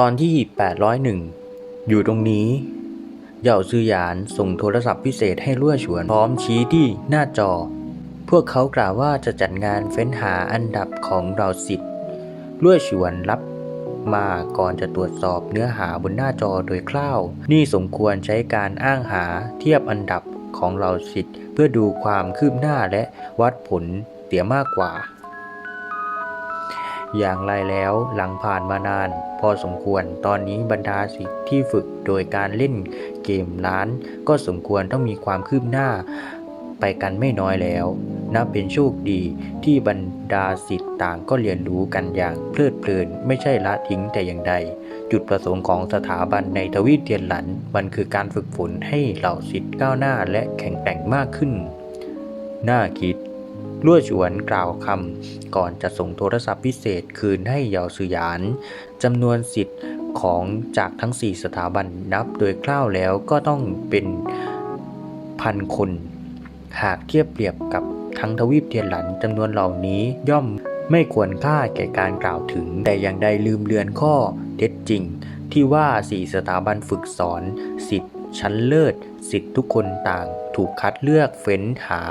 ตอนที่ 801 อยู่ตรงนี้ เหย่าซือหยานส่งโทรศัพท์พิเศษให้ลั่วฉวน พร้อมชี้ที่หน้าจอ พวกเขากล่าวว่าจะจัดงานเฟ้นหาอันดับของเราสิทธิ์ลั่วฉวนรับมาก่อนจะตรวจสอบเนื้อหาบนหน้าจอโดยคร่าว นี่สมควรใช้การอ้างหาเทียบอันดับของเราสิทธิ์เพื่อดูความคืบหน้าและวัดผลเสียมากกว่า อย่างไรแล้วหลังผ่านมานาน พอสมควรตอนนี้บรรดาสิทธิ์ที่ฝึกโดยการเล่นเกมร้าน ก็สมควรต้องมีความคืบหน้าไปกันไม่น้อยแล้วนับเป็นโชคดีที่บรรดาสิทธิ์ต่างก็เรียนรู้กันอย่างเพลิดเพลินไม่ใช่ละทิ้งแต่อย่างใด จุดประสงค์ของสถาบันในทวีปเทียนหลัน มันคือการฝึกฝนให้เหล่าสิทธิ์ก้าวหน้าและแข็งแกร่งมากขึ้น น่าคิด ลั่วฉวนกล่าวคำก่อนจะส่งโทรศัพท์พิเศษคืนให้เหยาซือหยานจำนวนสิทธิ์ของจากทั้ง 4 สถาบันนับโดยคร่าวแล้วก็ต้องเป็นพันคน หากเทียบเปรียบกับทั้งทวีปเทียนหลันจำนวนเหล่านี้ย่อมไม่ควรค่าแก่การกล่าวถึง แต่อย่างใดลืมเลือนข้อเท็จจริง ที่ว่าสี่สถาบันฝึกสอนสิทธิ ชั้นเลิศสิทธิ์ทุกคนต่างถูกคัดเลือกเฟ้นหา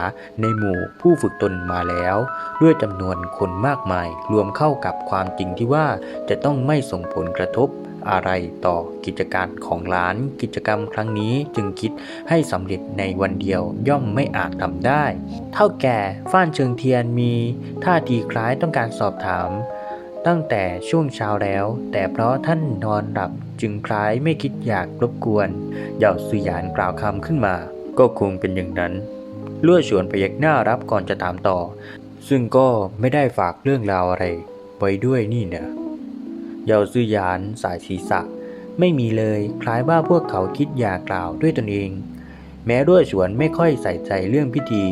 ในหมู่ผู้ฝึกตนมาแล้ว ด้วยจำนวนคนมากมายรวมเข้ากับความจริงที่ว่าจะต้องไม่ส่งผลกระทบอะไรต่อกิจการของร้านกิจกรรมครั้งนี้จึงคิดให้สำเร็จในวันเดียวย่อมไม่อาจทำได้ เท่าแก่ฟ้านเชิงเทียนมีท่าทีคล้ายต้องการสอบถาม ตั้งแต่ช่วงเช้าแล้ว แต่เพราะท่านนอนหลับจึงคล้ายไม่คิดอยากรบกวนเหยาสุยานกล่าวคำขึ้นมา ก็คงเป็นอย่างนั้นลั่วชวนพยักหน้ารับก่อนจะถามต่อ ซึ่งก็ไม่ได้ฝากเรื่องราวอะไรไว้ด้วยนี่เนะเหยาซือยานสายศีรษะ ไม่มีเลยคล้ายว่าพวกเขาคิดอยากกล่าวด้วยตนเอง แม้ด้วยฉวนไม่ค่อยใส่ใจเรื่องพิธี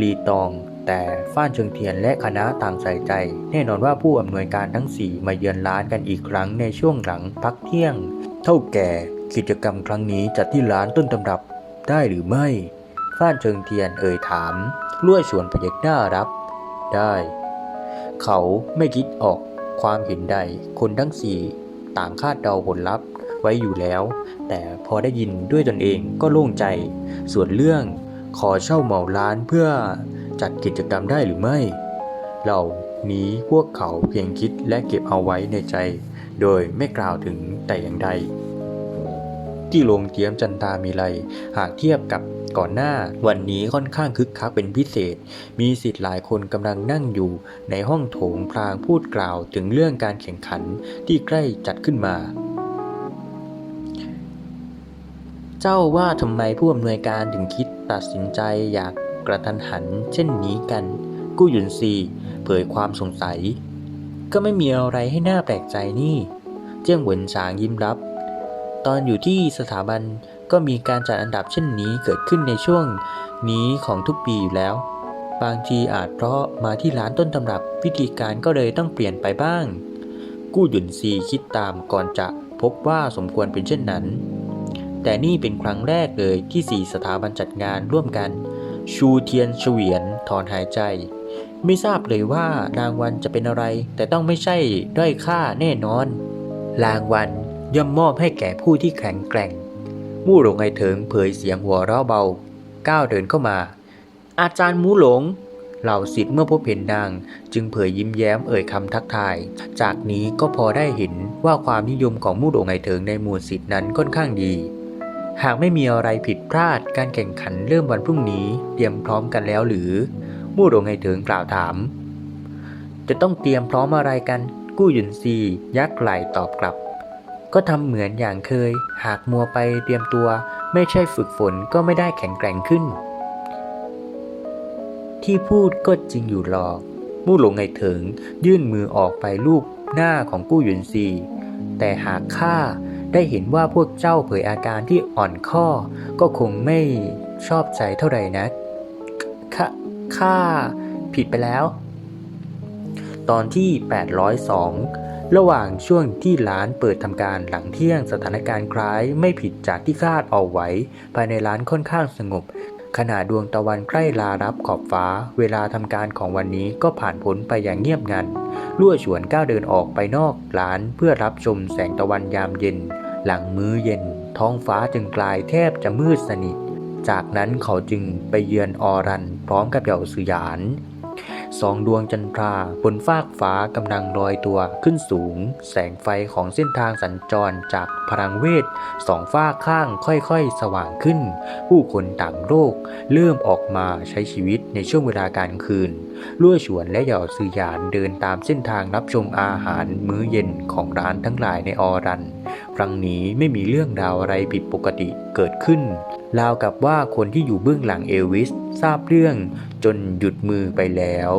รีตอง แต่ฟ้านเชิงเทียนและคณะต่างใส่ใจ แน่นอนว่าผู้อำนวยการทั้งสี่มาเยือนร้านกันอีกครั้งในช่วงหลังพักเที่ยง เท่าแก่กิจกรรมครั้งนี้จัดที่ร้านต้นตำรับได้หรือไม่ฟ้านเชิงเทียนเอ่ยถามลั่วชวนพยักหน้ารับ ได้ เขาไม่คิดออกความเห็นใด คนทั้งสี่ต่างคาดเดาผลลัพธ์ไว้อยู่แล้ว แต่พอได้ยินด้วยตนเองก็โล่งใจ ส่วนเรื่องขอเช่าเหมาร้านเพื่อ จัดกิจกรรมได้หรือไม่ เหล่านี้พวกเขาเพียงคิดและเก็บเอาไว้ในใจ โดยไม่กล่าวถึงแต่อย่างใด ที่โรงเตียมจันทามีไรหากเทียบกับก่อนหน้าวันนี้ค่อนข้างคึกคักเป็นพิเศษ มีสิทธิ์หลายคนกำลังนั่งอยู่ ในห้องโถงพลางพูดกล่าวถึงเรื่องการแข่งขันที่ใกล้จัดขึ้นมา เจ้าว่าทำไมผู้อำนวยการถึงคิดตัดสินใจอยาก กระทันหัน เช่นนี้กัน กู้หยุนซีเผยความสงสัย ก็ไม่มีอะไรให้หน่าแปลกใจนี่ เจียงเหวินฉางยิ้มรับ ตอนอยู่ที่สถาบันก็มีการจัดอันดับเช่นนี้เกิดขึ้นในช่วงนี้ของทุกปีอยู่แล้ว บางทีอาจเพราะมาที่ร้านต้นตำรับวิธีการก็เลยต้องเปลี่ยนไปบ้าง กู้หยุนซีคิดตามก่อนจะพบว่าสมควรเป็นเช่นนั้น แต่นี่เป็นครั้งแรกเลยที่สี่สถาบันจัดงานร่วมกัน ชูเทียนเฉวียนถอนหายใจ ไม่ทราบเลยว่ารางวัลจะเป็นอะไร แต่ต้องไม่ใช่ด้อยค่าแน่นอน รางวัลย่อมมอบให้แก่ผู้ที่แข็งแกร่ง มู่หลงไอเถิงเผยเสียงหัวเราะเบา ก้าวเดินเข้ามา อาจารย์มูหลงเหล่าสิทธิ์เมื่อพบเห็นนาง จึงเผยยิ้มแย้มเอ่ยคำทักทาย จากนี้ก็พอได้เห็นว่าความนิยมของมู่หลงไอเถิงในหมู่สิทธิ์นั้นค่อนข้างดี หากไม่มีอะไรผิดพลาดการแข่งขันเริ่มวันพรุ่งนี้เตรียมพร้อมกันแล้วหรือ มู่หลงไอเถิงกล่าวถาม จะต้องเตรียมพร้อมอะไรกัน กู้หยุนซียักไหลตอบกลับ ก็ทำเหมือนอย่างเคย หากมัวไปเตรียมตัว ไม่ใช่ฝึกฝนก็ไม่ได้แข็งแกร่งขึ้น ที่พูดก็จริงอยู่หรอก มู่หลงไงเถิงยื่นมือออกไปลูบหน้าของกู้หยุนซีแต่หากข้า ได้เห็นว่าพวกเจ้าเผยอาการที่อ่อนข้อ ก็คงไม่ชอบใจเท่าไหร่นะข้าข้าผิดไปแล้ว ตอนที่ 802 ระหว่างช่วงที่ร้านเปิดทำการหลังเที่ยงสถานการณ์คล้ายไม่ผิดจากที่คาดเอาไว้ ภายในร้านค่อนข้างสงบ ขณะดวงตะวันใกล้ลารับขอบฟ้า เวลาทำการของวันนี้ก็ผ่านพ้นไปอย่างเงียบงันลั่วฉวนก้าวเดินออกไปนอกร้านเพื่อรับชมแสงตะวันยามเย็น หลังมื้อเย็น ท้องฟ้าจึงกลายแทบจะมืดสนิท จากนั้นเขาจึงไปเยือนออรันพร้อมกับเหย่าสุยาน สองดวงจันทราบนฟากฟ้ากำลังลอยตัวขึ้นสูง แสงไฟของเส้นทางสัญจรจากพลังเวทสองฝ้ากข้างค่อยๆ สว่างขึ้น ผู้คนต่างโลกเริ่มออกมาใช้ชีวิตในช่วงเวลากลางคืนลั่วฉวนและหย่าซือหยานเดินตามเส้นทางรับชมอาหารมื้อเย็นของร้านทั้งหลายในออรัน ครั้งนี้ไม่มีเรื่องราวอะไรผิดปกติเกิดขึ้น ราวกับว่าคนที่อยู่เบื้องหลังเอลวิสทราบเรื่องจนหยุดมือไปแล้ว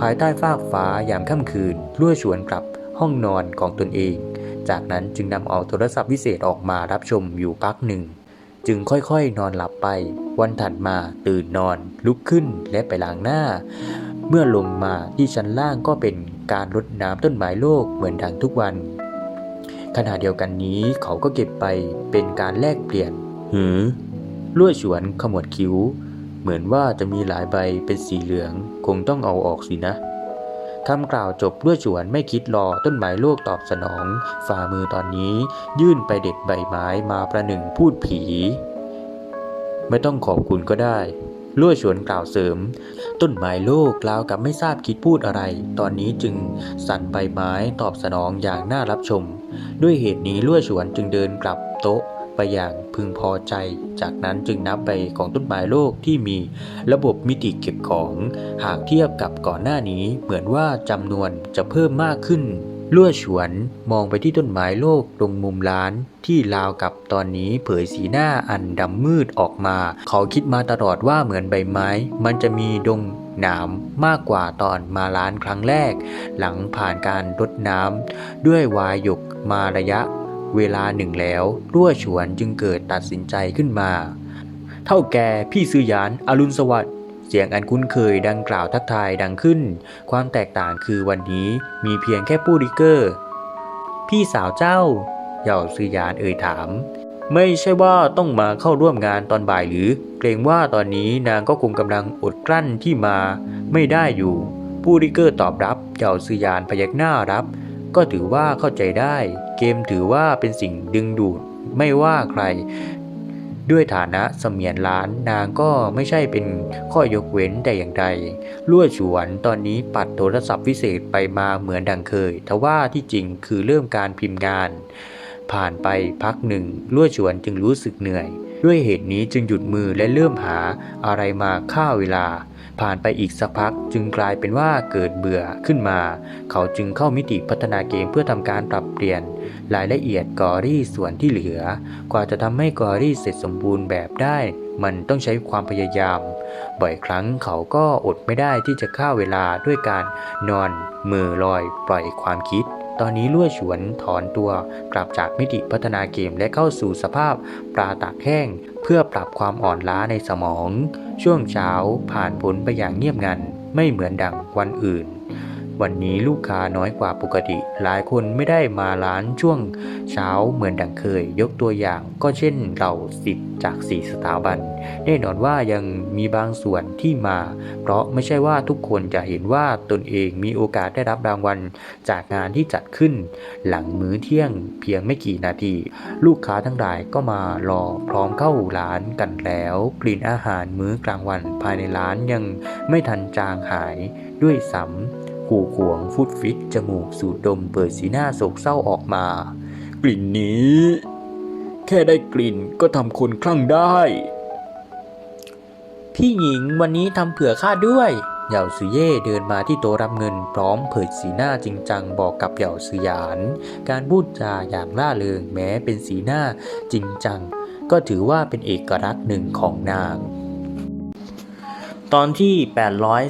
ภายใต้ฟากฟ้ายามค่ำคืนล่วฉวนกลับห้องนอนของตนเอง จากนั้นจึงนำเอาโทรศัพท์วิเศษออกมารับชมอยู่พักหนึ่ง จึงค่อยๆนอนหลับไป วันถัดมาตื่นนอน ลุกขึ้นและไปล้างหน้า เมื่อลงมาที่ชั้นล่างก็เป็นการรดน้ำต้นไม้โลกเหมือนดังทุกวัน ขณะเดียวกันนี้เขาก็เก็บไปเป็นการแลกเปลี่ยนหือ ลวดฉวนขมวดคิ้ว เหมือนว่าจะมีหลายใบเป็นสีเหลืองคงต้องเอาออกสินะคำกล่าวจบลวดฉวนไม่คิดรอต้นไม้โลกตอบสนอง ฝ่ามือตอนนี้ยื่นไปเด็ดใบไม้มาประหนึ่งพูดผี ไม่ต้องขอบคุณก็ได้ลวดฉวนกล่าวเสริม ต้นไม้โลกกล่าวกับไม่ทราบคิดพูดอะไร ตอนนี้จึงสั่นใบไม้ตอบสนองอย่างน่ารับชม ด้วยเหตุนี้ลวดฉวนจึงเดินกลับโต๊ะ ไปอย่างพึงพอใจ จากนั้นจึงนับใบของต้นไม้โลกที่มีระบบมิติเก็บของ หากเทียบกับก่อนหน้านี้ เหมือนว่าจำนวนจะเพิ่มมากขึ้นลั่วฉวนมองไปที่ต้นไม้โลกตรงมุมร้านที่ราวกับตอนนี้เผยสีหน้าอันดำมืดออกมา เขาคิดมาตลอดว่าเหมือนใบไม้ มันจะมีดงหนามมากกว่าตอนมาร้านครั้งแรก หลังผ่านการรดน้ำด้วยวายหยกมาระยะ เวลาหนึ่งแล้วรั่วฉวนจึงเกิดตัดสินใจขึ้นมา เท่าแก่พี่ซื้อยานอรุณสวัสดิ์เสียงอันคุ้นเคยดังกล่าวทักทายดังขึ้น ความแตกต่างคือวันนี้มีเพียงแค่ปู้ดิเกอร์ พี่สาวเจ้า เหย่าซื้อยานเอ่ยถาม ไม่ใช่ว่าต้องมาเข้าร่วมงานตอนบ่ายหรือ เกรงว่าตอนนี้นางก็คงกำลังอดกลั้นที่มา ไม่ได้อยู่ ปู้ดิเกอร์ตอบรับ เหย่าซื้อยานพยักหน้ารับ ก็ถือว่าเข้าใจได้ เกมถือว่าเป็นสิ่งดึงดูดไม่ว่าใคร ด้วยฐานะเสมียนล้านนางก็ไม่ใช่เป็นข้อยกเว้นแต่อย่างใดลั่วฉวนตอนนี้ปัดโทรศัพท์วิเศษไปมาเหมือนดังเคยทว่าที่จริงคือเริ่มการพิมพ์งาน ผ่านไปพักหนึ่งลั่วฉวนจึงรู้สึกเหนื่อย ด้วยเหตุนี้จึงหยุดมือและเริ่มหาอะไรมาฆ่าเวลา ผ่านไปอีกสักพักจึงกลายเป็นว่าเกิดเบื่อขึ้นมา เขาจึงเข้ามิติพัฒนาเกมเพื่อทำการปรับเปลี่ยน รายละเอียดกอรี่ส่วนที่เหลือ กว่าจะทำให้กอรี่เสร็จสมบูรณ์แบบได้ มันต้องใช้ความพยายาม บ่อยครั้งเขาก็อดไม่ได้ที่จะฆ่าเวลาด้วยการนอนมือลอยปล่อยความคิด ตอนนี้ลั่วฉวนถอนตัวกลับจากมิติพัฒนาเกมและเข้าสู่สภาพปลาตากแห้ง เพื่อปรับความอ่อนล้าในสมอง ช่วงเช้าผ่านพ้นไปอย่างเงียบงันไม่เหมือนดังวันอื่น วันนี้ลูกค้าน้อยกว่าปกติ หลายคนไม่ได้มาร้านช่วงเช้าเหมือนดังเคย ยกตัวอย่างก็เช่นเราสิทธิ์จากสี่สถาบัน แน่นอนว่ายังมีบางส่วนที่มา เพราะไม่ใช่ว่าทุกคนจะเห็นว่าตนเองมีโอกาสได้รับรางวัลจากงานที่จัดขึ้น หลังมื้อเที่ยงเพียงไม่กี่นาที ลูกค้าทั้งหลายก็มารอพร้อมเข้าร้านกันแล้ว กลิ่นอาหารมื้อกลางวันภายในร้านยังไม่ทันจางหายด้วยซ้ำ ขู่ขวงฟุดฟิตจมูกสูดดมเปิดสีหน้าโศกเศร้าออกมา กลิ่นนี้ แค่ได้กลิ่นก็ทำคนคลั่งได้ พี่หญิงวันนี้ทำเผื่อข้าด้วยเหย่าซือเย่เดินมาที่โต๊ะรับเงินพร้อมเผยสีหน้าจริงจังบอกกับเหย่าซือหยาน การพูดจาอย่างล่าเริงแม้เป็นสีหน้าจริงจัง ก็ถือว่าเป็นเอกลักษณ์หนึ่งของนาง ตอนที่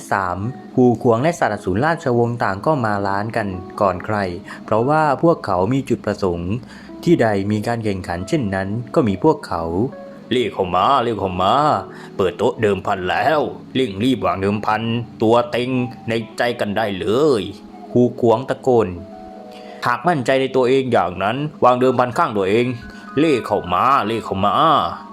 803หูขวงและสัตว์สูรราชวงศ์ต่างก็มาร้านกันก่อนใคร เพราะว่าพวกเขามีจุดประสงค์ ที่ใดมีการแข่งขันเช่นนั้นก็มีพวกเขาเรียกเข้ามาเรียกเข้ามา เปิดโต๊ะเดิมพันแล้วเร่งรีบวางเดิมพัน ตัวเต็งในใจกันได้เลยหูขวงตะโกน หากมั่นใจในตัวเองอย่างนั้น วางเดิมพันข้างตัวเอง เล่เข้ามา เล่เข้ามา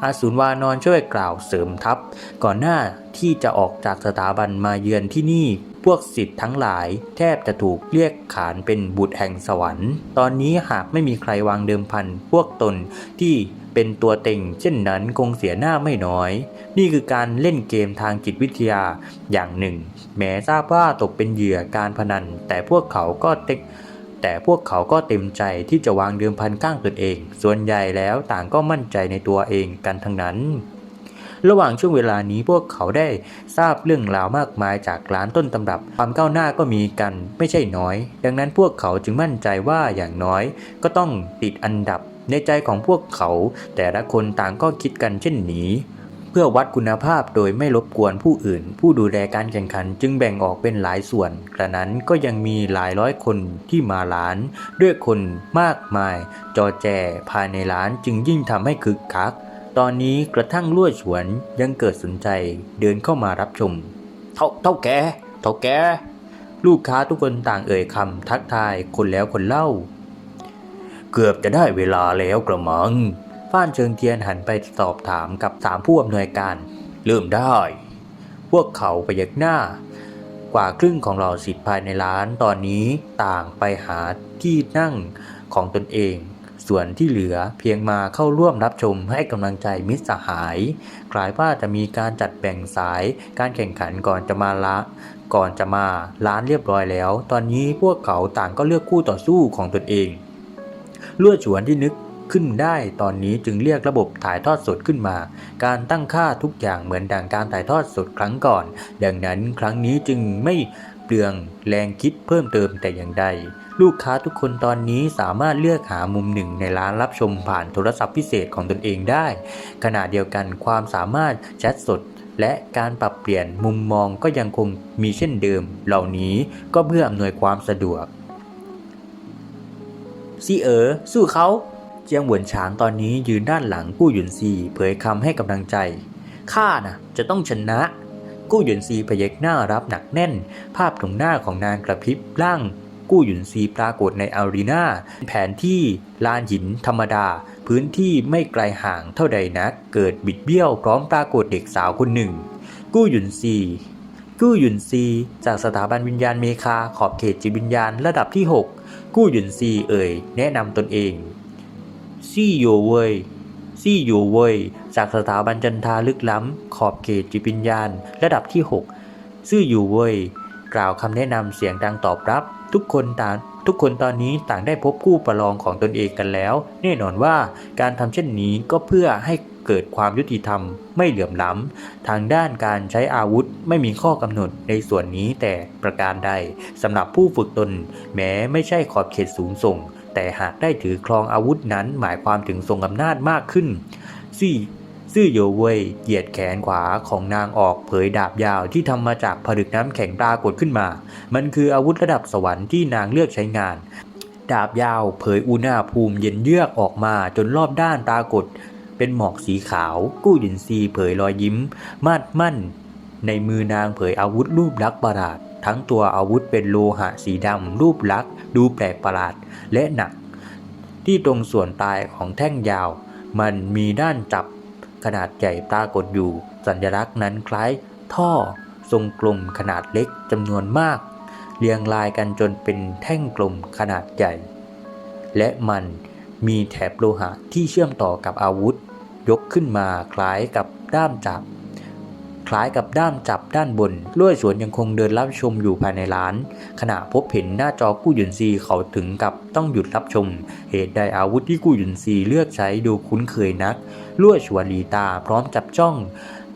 อาสูรวานอนช่วยกล่าวเสริมทัพ ก่อนหน้าที่จะออกจากสถาบันมาเยือนที่นี่พวกสิทธิ์ทั้งหลายแทบจะถูกเรียกขานเป็นบุตรแห่งสวรรค์ ตอนนี้หากไม่มีใครวางเดิมพัน พวกตนที่เป็นตัวเต็ง เช่นนั้นคงเสียหน้าไม่น้อย นี่คือการเล่นเกมทางจิตวิทยาอย่างหนึ่ง แม้ทราบว่าตกเป็นเหยื่อการพนัน แต่พวกเขาก็เต็ง แต่พวกเขาก็เต็มใจที่จะวางเดิมพันข้างตนเอง ส่วนใหญ่แล้วต่างก็มั่นใจในตัวเองกันทั้งนั้น ระหว่างช่วงเวลานี้พวกเขาได้ทราบเรื่องราวมากมายจากร้านต้นตำรับ ความก้าวหน้าก็มีกันไม่ใช่น้อย ดังนั้นพวกเขาจึงมั่นใจว่าอย่างน้อย ก็ต้องติดอันดับในใจของพวกเขา แต่ละคนต่างก็คิดกันเช่นนี้ พื่อวัดคุณภาพโดยไม่รบกวนผู้อื่น ผู้ดูแลการแข่งขันจึงแบ่งออกเป็นหลายส่วน กระนั้นก็ยังมีหลายร้อยคนที่มาร้าน ด้วยคนมากมาย จอแจภายในร้านจึงยิ่งทำให้คึกคัก ตอนนี้กระทั่งลั่วฉวนยังเกิดสนใจเดินเข้ามารับชม เท่าเท่าแกเท่าแกลูกค้าทุกคนต่างเอ่ยคำทักทายคนแล้วคนเล่า เกือบจะได้เวลาแล้วกระมัง ฟ้านเชิงเทียนหันไปสอบถามกับสามผู้อำนวยการ เริ่มได้ พวกเขาไปยักหน้า กว่าครึ่งของเราสิทธิ์ภายในร้านตอนนี้ต่างไปหาที่นั่งของตนเอง ส่วนที่เหลือเพียงมาเข้าร่วมรับชมให้กำลังใจมิตรสหาย คล้ายว่าจะมีการจัดแบ่งสายการแข่งขันก่อนจะมาละก่อนจะมาร้านเรียบร้อยแล้ว ตอนนี้พวกเขาต่างก็เลือกคู่ต่อสู้ของตนเองลั่วฉวนที่นึก ขึ้นได้ตอนนี้จึงเรียกระบบถ่ายทอดสดขึ้นมา การตั้งค่าทุกอย่างเหมือนดังการถ่ายทอดสดครั้งก่อน ดังนั้นครั้งนี้จึงไม่เปลืองแรงคิดเพิ่มเติมแต่อย่างใด ลูกค้าทุกคนตอนนี้สามารถเลือกหามุมหนึ่งในร้านรับชมผ่านโทรศัพท์พิเศษของตนเองได้ ขณะเดียวกันความสามารถแชทสดและการปรับเปลี่ยนมุมมองก็ยังคงมีเช่นเดิม เหล่านี้ก็เพื่ออำนวยความสะดวกซีเอ๋อสู้เขา เจียงหวนฉางตอนนี้ยืนด้านหลังกู้หยุนซีเผยคำให้กำลังใจ ข้านะจะต้องชนะ กู้หยุนซีพยักหน้ารับหนักแน่น ภาพตรงหน้าของนางกระพริบร่าง กู้หยุนซีปรากฏในอารีนาแผนที่ลานหินธรรมดา พื้นที่ไม่ไกลห่างเท่าใดนัก เกิดบิดเบี้ยวพร้อมปรากฏเด็กสาวคนหนึ่ง กู้หยุนซีกู้หยุนซี จากสถาบันวิญญาณเมคาขอบเขตจิตวิญญาณระดับที่ 6 กู้หยุนซีเอ่ย แนะนำตนเอง ซี่โยเวยซี่โยเวยจากสถาบันจันทาลึกล้ำ ขอบเขตจิตวิญญาณ ระดับที่ 6 ซื่ออยู่เวยกล่าวคำแนะนำเสียงดังตอบรับ ทุกคนต่างทุกคนตอนนี้ต่างได้พบคู่ประลองของตนเองกันแล้ว แน่นอนว่าการทำเช่นนี้ก็เพื่อให้เกิดความยุติธรรมไม่เหลื่อมล้ำ ทางด้านการใช้อาวุธไม่มีข้อกำหนดในส่วนนี้แต่ประการใดสำหรับผู้ฝึกตน แม้ไม่ใช่ขอบเขตสูงส่ง แต่หากได้ถือครองอาวุธนั้นหมายความถึงทรงอำนาจมากขึ้นซี่ซื่อโยเว่ยเหยียดแขนขวาของนางออกเผยดาบยาวที่ทำมาจากผลึกน้ำแข็งปรากฏขึ้นมา มันคืออาวุธระดับสวรรค์ที่นางเลือกใช้งาน ดาบยาวเผยอุณหภูมิเย็นเยือกออกมาจนรอบด้านปรากฏ เป็นหมอกสีขาว กู้หยินซีเผยรอยยิ้ม มาดมั่น ในมือนางเผยอาวุธรูปลักษณ์ประหลาด ทั้งตัวอาวุธเป็นโลหะสีดำรูปลักษ์ดูแปลกประหลาดและหนัก ที่ตรงส่วนปลายของแท่งยาว มันมีด้านจับขนาดใหญ่ปรากฏอยู่ สัญลักษณ์นั้นคล้ายท่อทรงกลมขนาดเล็กจำนวนมาก เรียงรายกันจนเป็นแท่งกลมขนาดใหญ่ และมันมีแถบโลหะที่เชื่อมต่อกับอาวุธ ยกขึ้นมาคล้ายกับด้ามจับ คล้ายกับด้ามจับด้านบนล้วยสวนยังคงเดินรับชมอยู่ภายในร้าน ขณะพบเห็นหน้าจอกู้หยุนซีเขาถึงกับต้องหยุดรับชม เหตุใดอาวุธที่กู้หยุนซีเลือกใช้ดูคุ้นเคยนักล้วยสวนลีตาพร้อมจับจ้อง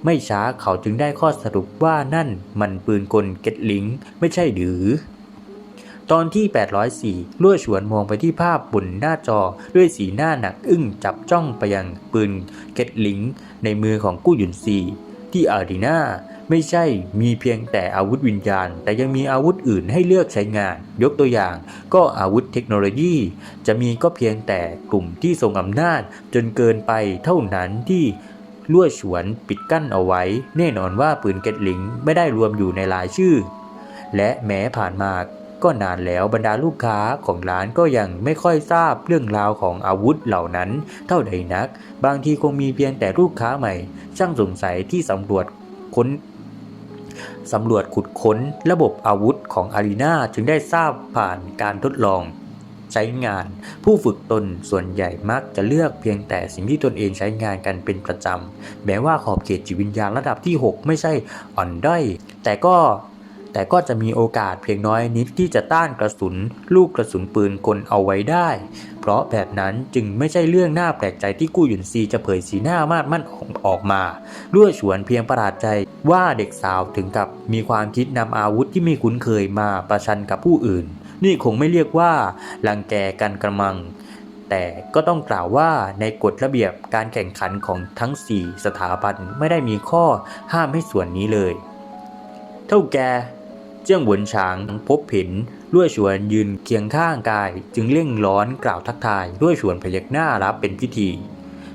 ไม่ช้าเขาจึงได้ข้อสรุปว่านั่นมันปืนกลเก็ตลิงไม่ใช่หรือตอนที่ 804ลั่วฉวนมองไปที่ภาพบนหน้าจอด้วยสีหน้าหนักอึ้งจับจ้องไปยังปืนเก็ตลิงในมือของกู้หยุนซี ที่อารีนาไม่ใช่มีเพียงแต่อาวุธวิญญาณ แต่ยังมีอาวุธอื่นให้เลือกใช้งาน ยกตัวอย่าง ก็อาวุธเทคโนโลยี จะมีก็เพียงแต่กลุ่มที่ทรงอำนาจ จนเกินไปเท่านั้นที่ล่วฉวนปิดกั้นเอาไว้ แน่นอนว่าปืนเกตลิงไม่ได้รวมอยู่ในรายชื่อ และแม้ผ่านมา ก็นานแล้วบรรดาลูกค้าของร้านก็ยังไม่ค่อยทราบเรื่องราวของอาวุธเหล่านั้นเท่าใดนัก บางทีคงมีเพียงแต่ลูกค้าใหม่ ช่างสงสัยที่สำรวจค้นสำรวจขุดค้นระบบอาวุธของอารีนาจึงได้ทราบผ่านการทดลองใช้งาน ผู้ฝึกตนส่วนใหญ่มักจะเลือกเพียงแต่สิ่งที่ตนเองใช้งานกันเป็นประจำ แม้ว่าขอบเขตจิตวิญญาณระดับที่ 6 ไม่ใช่อ่อนด้อยแต่ก็ แต่ก็จะมีโอกาสเพียงน้อยนิดที่จะต้านกระสุน ลูกกระสุนปืนกลเอาไว้ได้ เพราะแบบนั้นจึงไม่ใช่เรื่องน่าแปลกใจที่กู้หยุนซีจะเผยสีหน้ามาดมั่นออกมารั่วฉวนเพียงประหลาดใจว่าเด็กสาวถึงกับมีความคิดนำอาวุธที่ไม่คุ้นเคยมาประชันกับผู้อื่น นี่คงไม่เรียกว่ารังแกกันกระมังแต่ก็ต้องกล่าวว่าในกฎระเบียบการแข่งขันของทั้ง 4 สถาบันไม่ได้มีข้อห้ามให้ส่วนนี้เลย เท่าแก เจี้ยงหวนฉางพบเห็นรั่วฉวนยืนเคียงข้างกาย จึงเร่งร้อนกล่าวทักทายรั่วฉวนพยักหน้ารับเป็นพิธี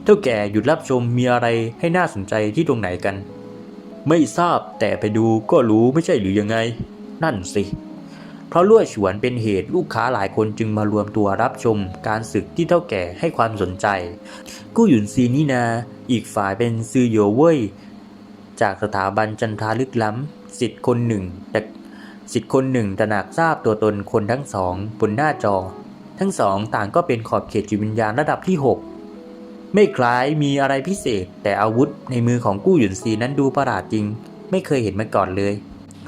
เท่าแก่หยุดรับชมมีอะไรให้น่าสนใจที่ตรงไหนกัน ไม่ทราบแต่ไปดูก็รู้ไม่ใช่หรือยังไง นั่นสิ เพราะลั่วฉวนเป็นเหตุลูกค้าหลายคนจึงมารวมตัวรับชมการศึกที่เท่าแก่ให้ความสนใจ กู้หยุนซีนี่นา อีกฝ่ายเป็นซือโยเว่ยจากสถาบันจันทาลึกล้ำสิทธิ์คนหนึ่งแต่ สิทธิ์คนหนึ่งตระหนักทราบตัวตนคนทั้งสองบนหน้าจอ ทั้งสองต่างก็เป็นขอบเขตจิตวิญญาณระดับที่ 6 ไม่คล้ายมีอะไรพิเศษ แต่อาวุธในมือของกู้หยุนซีนั้นดูประหลาดจริง ไม่เคยเห็นมาก่อนเลย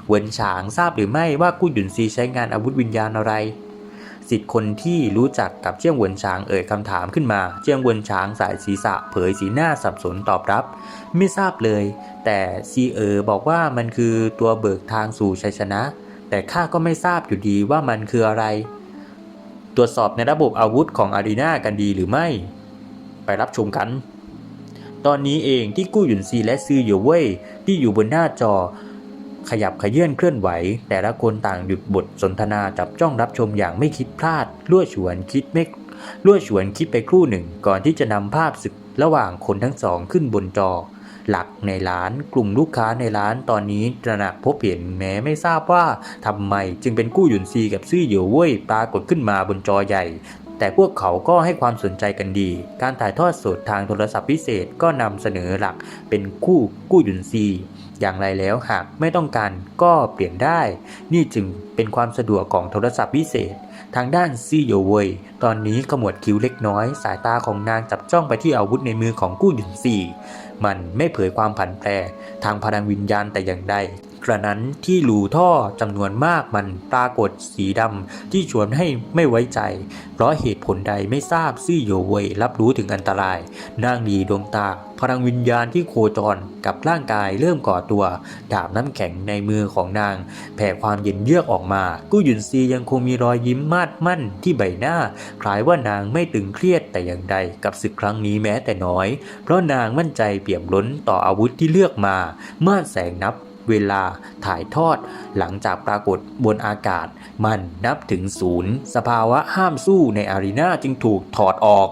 เวินฉางทราบหรือไม่ว่ากู้หยุนซีใช้งานอาวุธวิญญาณอะไรสิทธิ์คนที่รู้จักกับเจียงเวินฉางเอ่ยคำถามขึ้นมา เจียงเวินฉางสายศีรษะเผยสีหน้าสับสนตอบรับ ไม่ทราบเลย แต่ซีเออบอกว่ามันคือตัวเบิกทางสู่ชัยชนะ แต่ข้าก็ไม่ทราบอยู่ดีว่ามันคืออะไร ตรวจสอบในระบบอาวุธของอารีนากันดีหรือไม่ ไปรับชมกัน ตอนนี้เองที่กู้หยุนซีและซือหยวเว่ยที่อยู่บนหน้าจอ ขยับขยื่นเคลื่อนไหว แต่ละคนต่างหยุดบทสนทนาจับจ้องรับชมอย่างไม่คิดพลาดลั่วฉวนคิดไม่ลั่วฉวนคิดไปครู่หนึ่ง ก่อนที่จะนำภาพศึกระหว่างคนทั้งสองขึ้นบนจอ หลักในร้านกลุ่มลูกค้าในร้านตอนนี้ตระหนักพบเห็นแม้ไม่ทราบว่าทำไมจึงเป็นกู้หยุนซีกับซื่อเหยวเว่ยปรากฏขึ้นมาบนจอใหญ่แต่พวกเขาก็ให้ความสนใจกันดี การถ่ายทอดสดทางโทรศัพท์พิเศษก็นำเสนอหลักเป็นคู่กู้ยุนซี อย่างไรแล้วหากไม่ต้องการก็เปลี่ยนได้ นี่จึงเป็นความสะดวกของโทรศัพท์พิเศษ ทางด้านซีโยเวยตอนนี้ขมวดคิ้วเล็กน้อย สายตาของนางจับจ้องไปที่อาวุธในมือของกู้ยุนซี มันไม่เผยความผันแปรทางพลังวิญญาณแต่อย่างใด กระนั้นที่รูท่อจำนวนมากมันปรากฏสีดำที่ชวนให้ไม่ไว้ใจ เพราะเหตุผลใดไม่ทราบซี่โยเวยรับรู้ถึงอันตราย นางดีดวงตา พลังวิญญาณที่โคจรกับร่างกายเริ่มก่อตัว ดาบน้ำแข็งในมือของนาง แผ่ความเย็นเยือกออกมา กู้หยุนซียังคงมีรอยยิ้มมาดมั่นที่ใบหน้า คล้ายว่านางไม่ตึงเครียดแต่อย่างใดกับศึกครั้งนี้แม้แต่น้อย เพราะนางมั่นใจเปี่ยมล้นต่ออาวุธที่เลือกมาม่านแสงนับ เวลาถ่ายทอด หลังจากปรากฏบนอากาศ มันนับถึงศูนย์ สภาวะห้ามสู้ในอารีนาจึงถูกถอดออก